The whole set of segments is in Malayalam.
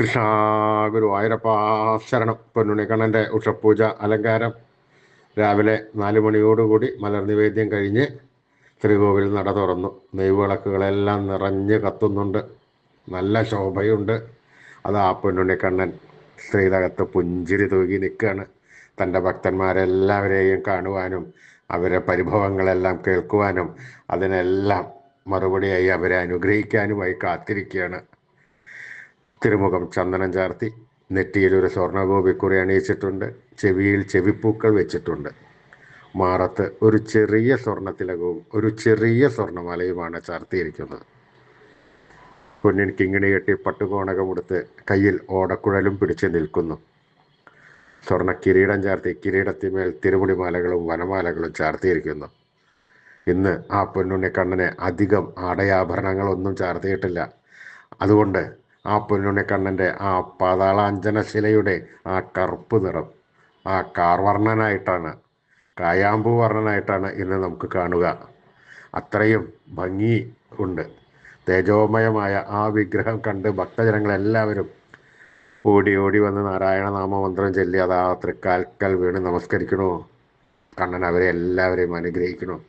കൃഷ്ണ ഗുരുവായൂരപ്പ ശരണം. പൊന്നുണിക്കണ്ണന്റെ ഉഷപൂജ അലങ്കാരം. രാവിലെ നാല് മണിയോടുകൂടി മലർ നിവേദ്യം കഴിഞ്ഞ് ശ്രീകോവിൽ നട തുറന്നു. നെയ്വിളക്കുകളെല്ലാം നിറഞ്ഞ് കത്തുന്നുണ്ട്. നല്ല ശോഭയുണ്ട്. അത് ആ പൊന്നുണിക്കണ്ണൻ ശ്രീതകത്ത് പുഞ്ചിരി തൂകി നിൽക്കുകയാണ്. തന്റെ ഭക്തന്മാരെല്ലാവരെയും കാണുവാനും അവരെ പരിഭവങ്ങളെല്ലാം കേൾക്കുവാനും അതിനെല്ലാം മറുപടിയായി അവരെ അനുഗ്രഹിക്കാനുമായി കാത്തിരിക്കുകയാണ്. തിരുമുഖം ചന്ദനം ചാർത്തി നെറ്റിയിൽ ഒരു സ്വർണഗോപിക്കുറി അണിയിച്ചിട്ടുണ്ട് ചെവിയിൽ ചെവിപ്പൂക്കൾ വെച്ചിട്ടുണ്ട്. മാറത്ത് ഒരു ചെറിയ സ്വർണത്തിലകവും ഒരു ചെറിയ സ്വർണമാലയുമാണ് ചാർത്തിയിരിക്കുന്നത്. പൊന്നിൻ കിങ്ങിണി കെട്ടി പട്ടുകോണകമെടുത്ത് കയ്യിൽ ഓടക്കുഴലും പിടിച്ച് നിൽക്കുന്നു. സ്വർണ കിരീടം ചാർത്തി കിരീടത്തിന്മേൽ തിരുമുടിമാലകളും വനമാലകളും ചാർത്തിയിരിക്കുന്നു. ഇന്ന് ആ പൊന്നുണ്ണിക്കണ്ണനെ അധികം ആടയാഭരണങ്ങളൊന്നും ചാർത്തിയിട്ടില്ല. അതുകൊണ്ട് ആ പൊന്നുണ്ണിക്കണ്ണന്റെ ആ പാതാളാഞ്ജന ശിലയുടെ ആ കറുപ്പ് നിറം ആ കാർവർണനായിട്ടാണ് കായാമ്പൂ വർണനായിട്ടാണ് ഇന്ന് നമുക്ക് കാണുക. അത്രയും ഭംഗി ഉണ്ട്. തേജോമയമായ ആ വിഗ്രഹം കണ്ട് ഭക്തജനങ്ങളെല്ലാവരും ഓടി ഓടി വന്ന് നാരായണ നാമമന്ത്രം ചൊല്ലി അത് ആ തൃക്കാൽക്കൽ വീണ് നമസ്കരിക്കണോ. കണ്ണൻ അവരെ എല്ലാവരെയും അനുഗ്രഹിക്കണോ.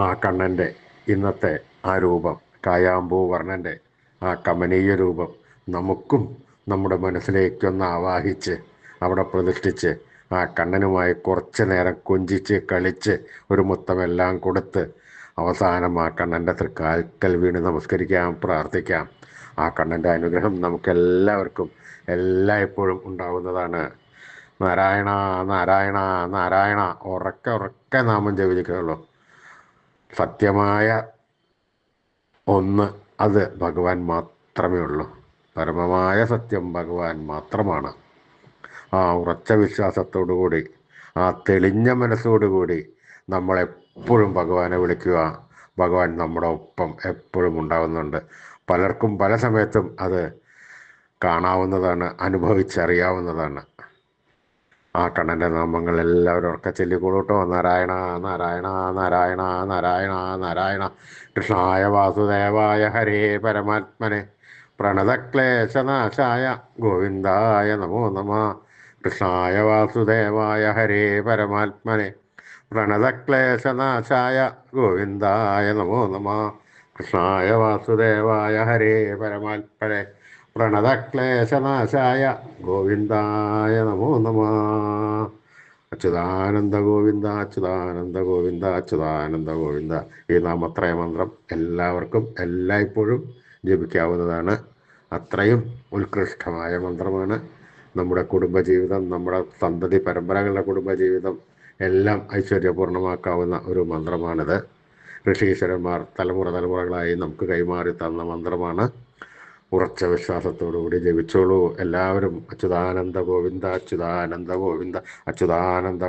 ആ കണ്ണന്റെ ഇന്നത്തെ ആ രൂപം കായാമ്പൂ വർണന്റെ ആ കമനീയ രൂപം നമുക്കും നമ്മുടെ മനസ്സിലേക്കൊന്ന് ആവാഹിച്ച് അവിടെ പ്രതിഷ്ഠിച്ച് ആ കണ്ണനുമായി കുറച്ച് നേരം കൊഞ്ചിച്ച് കളിച്ച് ഒരു മുത്തമെല്ലാം കൊടുത്ത് അവസാനം ആ കണ്ണന്റെ തൃക്കാൽക്കൽ വീണ് നമസ്കരിക്കാം പ്രാർത്ഥിക്കാം. ആ കണ്ണന്റെ അനുഗ്രഹം നമുക്കെല്ലാവർക്കും എല്ലായ്പ്പോഴും ഉണ്ടാകുന്നതാണ് നാരായണ നാരായണ നാരായണ ഉറക്കെ ഉറക്കെ നാമം ജപിക്കുള്ളൂ സത്യമായ ഒന്ന് അത് ഭഗവാൻ മാത്രമേ ഉള്ളൂ. പരമമായ സത്യം ഭഗവാൻ മാത്രമാണ്. ആ ഉറച്ച വിശ്വാസത്തോടുകൂടി ആ തെളിഞ്ഞ മനസ്സോടുകൂടി നമ്മളെപ്പോഴും ഭഗവാനെ വിളിക്കുക. ഭഗവാൻ നമ്മുടെ ഒപ്പം എപ്പോഴും ഉണ്ടാവുന്നുണ്ട്. പലർക്കും പല സമയത്തും അത് കാണാവുന്നതാണ് അനുഭവിച്ചറിയാവുന്നതാണ്. ആ കണ്ണന്റെ നാമങ്ങൾ എല്ലാവരും ഉറക്കെ ചെല്ലിക്കൂടോട്ടോ നാരായണ നാരായണ നാരായണ നാരായണ നാരായണ. കൃഷ്ണായ വാസുദേവായ ഹരേ പരമാത്മനെ. പ്രണതക്ലേശനാശായ ഗോവിന്ദായ നമോ നമ. കൃഷ്ണായ വാസുദേവായ ഹരേ പരമാത്മനെ. പ്രണതക്ലേശനാശായ ഗോവിന്ദായ നമോ നമ. കൃഷ്ണായ വാസുദേവായ ഹരേ പരമാത്മനെ. പ്രണതക്ലേശനാശായ ഗോവിന്ദായ നമോ നമ. അച്യുതാനന്ദ ഗോവിന്ദ അച്യുതാനന്ദ ഗോവിന്ദ അച്യുതാനന്ദ ഗോവിന്ദ. ഈ നാമത്രയ മന്ത്രം എല്ലാവർക്കും എല്ലായ്പ്പോഴും ജപിക്കാവുന്നതാണ്. അത്രയും ഉത്കൃഷ്ടമായ മന്ത്രമാണ്. നമ്മുടെ കുടുംബജീവിതം നമ്മുടെ സന്തതി പരമ്പരകളുടെ കുടുംബജീവിതം എല്ലാം ഐശ്വര്യപൂർണമാക്കാവുന്ന ഒരു മന്ത്രമാണിത്. ഋഷീശ്വരന്മാർ തലമുറ തലമുറകളായി നമുക്ക് കൈമാറി തന്ന മന്ത്രമാണ്. ഉറച്ച വിശ്വാസത്തോടുകൂടി ജപിച്ചോളൂ. എല്ലാവരും അച്യുതാനന്ദ ഗോവിന്ദ അച്യുതാനന്ദ ഗോവിന്ദ അച്യുതാനന്ദ